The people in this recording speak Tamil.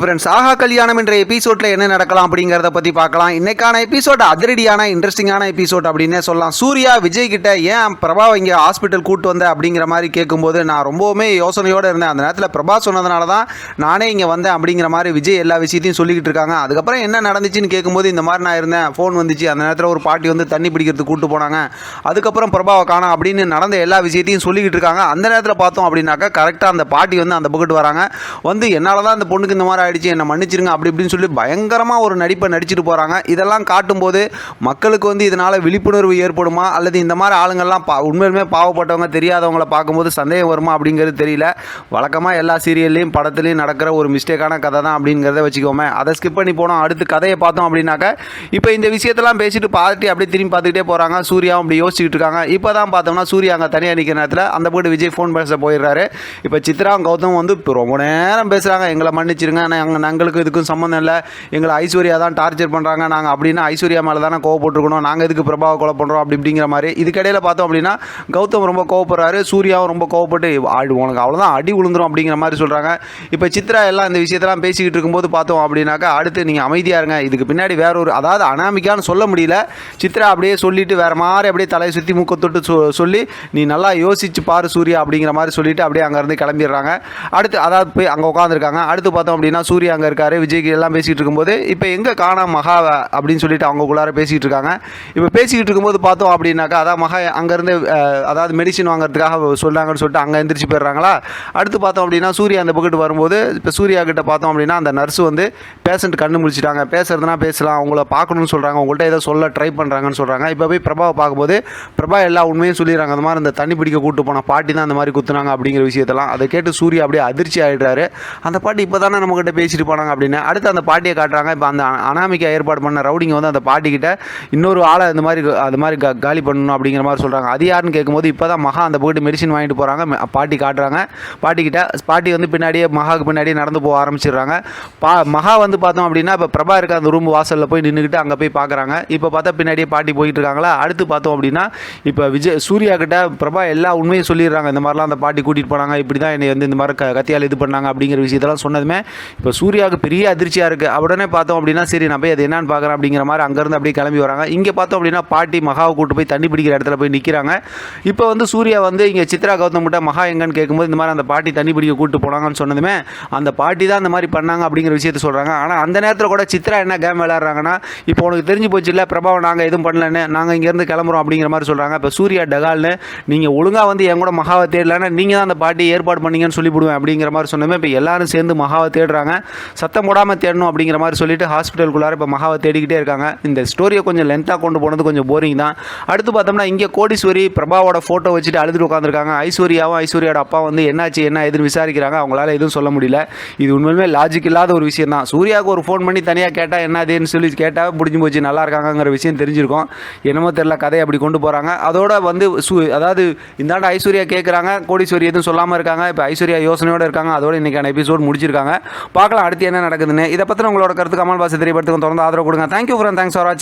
ஃப்ரெண்ட்ஸ் ஆஹா கல்யாணம் என்ற எபிசோட்ல என்ன நடக்கலாம் அப்படிங்கிறத பத்தி பார்க்கலாம். இன்னைக்கான எபிசோட் அதிரடியான இன்ட்ரெஸ்டிங்கான எபிசோட் அப்படின்னே சொல்லலாம். சூர்யா விஜய் கிட்ட ஏன் பிரபா இங்க ஹாஸ்பிட்டல் கூட்டு வந்த? அப்படிங்கிற மாதிரி கேட்கும்போது நான் ரொம்பவுமே யோசனையோட இருந்தேன். அந்த நேரத்தில் பிரபா சொன்னதுனால தான் நானே இங்க வந்தேன் அப்படிங்கிற மாதிரி விஜய் எல்லா விஷயத்தையும் சொல்லிக்கிட்டு இருக்காங்க. அதுக்கப்புறம் என்ன நடந்துச்சுன்னு கேட்கும்போது இந்த மாதிரி நான் இருந்தேன். ஃபோன் வந்துச்சு. அந்த நேரத்தில் ஒரு பாட்டி வந்து தண்ணி பிடிக்கிறதுக்கு கூட்டு போனாங்க. அதுக்கப்புறம் பிரபாவை காணும் அப்படின்னு நடந்த எல்லா விஷயத்தையும் சொல்லிக்கிட்டு இருக்காங்க. அந்த நேரத்தில் பார்த்தோம் அப்படின்னாக்கா கரெக்டாக அந்த பாட்டி வந்து அந்த பக்கத்து வராங்க. வந்து என்னால் தான் அந்த பொண்ணுக்கு இந்த மாதிரி ஆயிடுச்சு என்னை மன்னிச்சிருங்க அப்படி இப்படின்னு சொல்லி பயங்கரமாக ஒரு நடிப்பை நடிச்சிட்டு போகிறாங்க இதெல்லாம் காட்டும்போது மக்களுக்கு வந்து இதனால் விழிப்புணர்வு ஏற்படுமா? அல்லது இந்த மாதிரி ஆளுங்கள்லாம் பா உண்மையிலுமே பாவப்பட்டவங்க தெரியாதவங்கள பார்க்கும்போது சந்தேகம் வருமா அப்படிங்கிறது தெரியல. வழக்கமாக எல்லா சீரியல்லையும் படத்துலையும் நடக்கிற ஒரு மிஸ்டேக்கான கதை தான் அப்படிங்கிறத வச்சுக்கோமே. அதை ஸ்கிப் பண்ணி போனோம். அடுத்து கதையை பார்த்தோம் அப்படின்னாக்க இப்போ இந்த விஷயத்தெல்லாம் பேசிட்டு பார்த்துட்டு அப்படியே திரும்பி பார்த்துக்கிட்டே போகிறாங்க சூர்யாவும் அப்படி யோசிச்சுட்டு இருக்காங்க. இப்போ தான் பார்த்தோம்னா சூர்யா அங்கே தனியாக நிற்கிற நேரத்தில் அந்த போட்டு விஜய் ஃபோன் பேச போயிடுறாரு. இப்போ சித்ரா கௌதம் வந்து இப்போ ரொம்ப நேரம் பேசுகிறாங்க எங்களை மன்னிச்சிருங்க நாங்கள் எங்களுக்கு இதுக்கும் சம்மந்தம் இல்லை. எங்களை ஐஸ்வர்யா தான் டார்ச்சர் பண்ணுறாங்க நாங்கள் அப்படின்னா ஐஸ்வர்யா மேலே தானே கோவப்பட்டுருக்கணும். நாங்கள் எதுக்கு பிரபாவை கொலை பண்ணுறோம் அப்படி இப்படிங்கிற மாதிரி. இதுக்கிடையில் பார்த்தோம் அப்படின்னா கௌதம் ரொம்ப கோவப்படுறாரு சூர்யாவும் ரொம்ப கோவப்பட்டு ஆடு உனக்கு அவ்வளோதான் அடி விழுந்துரும் அப்படிங்கிற மாதிரி சொல்கிறாங்க இப்போ சித்ரா எல்லாம் இந்த விஷயத்தெல்லாம் பேசிக்கிட்டு இருக்கும்போது பார்த்தோம் அப்படின்னாக்கா அடுத்து நீங்கள் அமைதியாக இருங்க. இதுக்கு பின்னாடி வேற ஒரு அதாவது அனாமிக்கான்னு சொல்ல முடியல. சித்ரா அப்படியே சொல்லிட்டு வேற மாதிரி அப்படியே தலையை சுற்றி முக்கத்தொட்டு சொல்லி நீ நல்லா யோசிச்சு பாரு சூர்யா அப்படிங்கிற மாதிரி சொல்லிட்டு அப்படியே அங்கேருந்து கிளம்பிடுறாங்க. அடுத்து அதாவது போய் அங்கே உட்காந்துருக்காங்க அடுத்து பார்த்தோம் அப்படின்னா சூர்யா அங்கே இருக்காரு விஜய்க்கு எல்லாம் பேசிகிட்டு இருக்கும்போது இப்போ எங்கே காணா மகா அப்படின்னு சொல்லிட்டு அவங்க உள்ளார பேசிகிட்டு இருக்காங்க. இப்போ பேசிக்கிட்டு இருக்கும்போது பார்த்தோம் அப்படின்னாக்கா அதான் மகா அங்கேருந்து அதாவது மெடிசின் வாங்குறதுக்காக சொல்கிறாங்கன்னு சொல்லிட்டு அங்கே எந்திரிச்சு போயிடுறாங்களா? அடுத்து பார்த்தோம் அப்படின்னா சூர்யா அந்த பக்கத்து வரும்போது இப்போ சூர்யா கிட்ட பார்த்தோம் அப்படின்னா அந்த நர்ஸ் வந்து பேஷண்ட் கண்ணு முழிச்சிட்டாங்க. பேசுறதுனா பேசலாம் அவங்கள பார்க்கணும்னு சொல்கிறாங்க உங்கள்கிட்ட ஏதோ சொல்ல ட்ரை பண்ணுறாங்கன்னு சொல்கிறாங்க இப்போ போய் பிரபாவை பார்க்கும்போது பிரபா எல்லா உண்மையும் சொல்லிடுறாங்க. அந்த மாதிரி இந்த தண்ணி பிடிக்க கூட்டு போன பாட்டி தான் அந்த மாதிரி குத்துனாங்க அப்படிங்கிற விஷயத்தெல்லாம். அதை கேட்டு சூர்யா அப்படியே அதிர்ச்சி ஆகிடுறாரு அந்த பாட்டி இப்போ தானே நம்மக்கிட்ட பேசிட்டு போனாங்க அப்படின்னு அடுத்து அந்த பாட்டியை காட்டுறாங்க. இப்போ அந்த அ- ஏற்பாடு பண்ண ரவுடிங்க வந்து அந்த பாட்டிக்கிட்ட இன்னொரு ஆளை இந்த மாதிரி அது மாதிரி காலி பண்ணணும் அப்படிங்கிற மாதிரி சொல்கிறாங்க அது யாருன்னு கேட்கும்போது இப்போ தான் மகா அந்த போயிட்டு மெடிசின் வாங்கிட்டு போகிறாங்க பாட்டி காட்டுறாங்க. பாட்டிக்கிட்ட பாட்டி வந்து பின்னாடியே மகாவுக்கு பின்னாடியே நடந்து போக ஆரம்பிச்சிடுறாங்க. பா மகா வந்து பார்த்தோம் அப்படின்னா இப்போ பிரபா இருக்க அந்த ரூம் வாசலில் போய் நின்றுக்கிட்டு அங்கே போய் பார்க்குறாங்க இப்போ பார்த்தா பின்னாடியே பாட்டி போயிட்டு இருக்காங்களா? அடுத்து பார்த்தோம் அப்படின்னா இப்போ விஜய் சூர்யா கிட்ட பிரபா எல்லா உண்மையும் சொல்லிடுறாங்க. இந்த மாதிரிலாம் அந்த பாட்டி கூட்டிகிட்டு போனாங்க. இப்படி தான் என்னை வந்து இந்த மாதிரி க கத்தியால் இது பண்ணாங்க அப்படிங்கிற விஷயத்தெல்லாம் சொன்னதுமே இப்போ சூர்யாவுக்கு பெரிய அதிர்ச்சியாக இருக்குது உடனே பார்த்தோம் அப்படின்னா சரி நான் போய் அது என்னன்னு பார்க்குறேன் அப்படிங்கிற மாதிரி அங்கேருந்து அப்படியே கிளம்பி வராங்க. இங்கே பார்த்தோம் அப்படின்னா பாட்டி மகாவை கூட்டு போய் தண்ணி பிடிக்கிற இடத்துல போய் நிற்கிறாங்க இப்போ வந்து சூர்யா வந்து இங்கே சித்ரா கௌதம் கிட்ட மகா எங்கன்னு கேட்கும்போது இந்த மாதிரி அந்த பாட்டி தண்ணி பிடிக்க கூட்டு போனாங்கன்னு சொன்னதுமே அந்த பாட்டி தான் இந்த மாதிரி பண்ணாங்க அப்படிங்கிற விஷயத்த சொல்கிறாங்க ஆனால் அந்த நேரத்தில் கூட சித்ரா என்ன கேம் விளையாடுறாங்கன்னா இப்போ உனக்கு தெரிஞ்சு போச்சு இல்லை பிரபாவை நாங்கள் எதுவும் பண்ணலன்னு நாங்கள் இங்கேருந்து கிளம்புறோம் அப்படிங்கிற மாதிரி சொல்கிறாங்க இப்போ சூர்யா டகால்னு நீங்கள் ஒழுங்காக வந்து என் கூட மகாவை தேடலன்னா நீங்கள் தான் அந்த பாட்டி ஏற்பாடு பண்ணீங்கன்னு சொல்லிவிடுவேன் அப்படிங்கிற மாதிரி சொன்னதுமே இப்போ எல்லாரும் சேர்ந்து மகாவை தேடுறாங்க. சத்தம் போடாமல் தேடணும் அப்படிங்கிற மாதிரி சொல்லிட்டு ஹாஸ்பிட்டலுக்குள்ளார இப்போ மகாவை தேடிக்கிட்டே இருக்காங்க. இந்த ஸ்டோரியை கொஞ்சம் லென்த்தாக கொண்டு போனது கொஞ்சம் போரிங் தான். அடுத்து பார்த்தோம்னா இங்கே கோடீஸ்வரி பிரபாவோட ஃபோட்டோ வச்சுட்டு அழுதுட்டு உட்காந்துருக்காங்க ஐஸ்வர்யாவும் ஐஸ்வர்யோட அப்பா வந்து என்னாச்சு என்ன எதுன்னு விசாரிக்கிறாங்க. அவங்களால எதுவும் சொல்ல முடியல. இது உண்மையுமே லாஜிக் இல்லாத ஒரு விஷயம் தான். சூர்யாவுக்கு ஒரு ஃபோன் பண்ணி தனியாக கேட்டால் என்னதுன்னு சொல்லி கேட்டால் முடிஞ்சு போச்சு நல்லா இருக்காங்கங்கிற விஷயம் தெரிஞ்சிருக்கும். என்னமோ தெரில கதையை அப்படி கொண்டு போகிறாங்க அதோட வந்து சு அதாவது இந்தாண்ட ஐஸ்வர்யா கேட்குறாங்க கோடீஸ்வரி எதுவும் சொல்லாமல் இருக்காங்க. இப்போ ஐஸ்வர்யா யோசனையோடு இருக்காங்க. அதோட இன்றைக்கான எபிசோட் முடிச்சிருக்காங்க. பார்க்கலாம் அடுத்து என்ன நடக்குதுன்னு. இதை பற்றின உங்களோட கருத்து கமல் பாசி தெரியப்படுத்துக்கும். தொடர்ந்து ஆதரவு கொடுங்க. தேங்க்யூ ஃப்ரெண்ட் தேங்க்ஸ் ஃபார் வாட்சிங்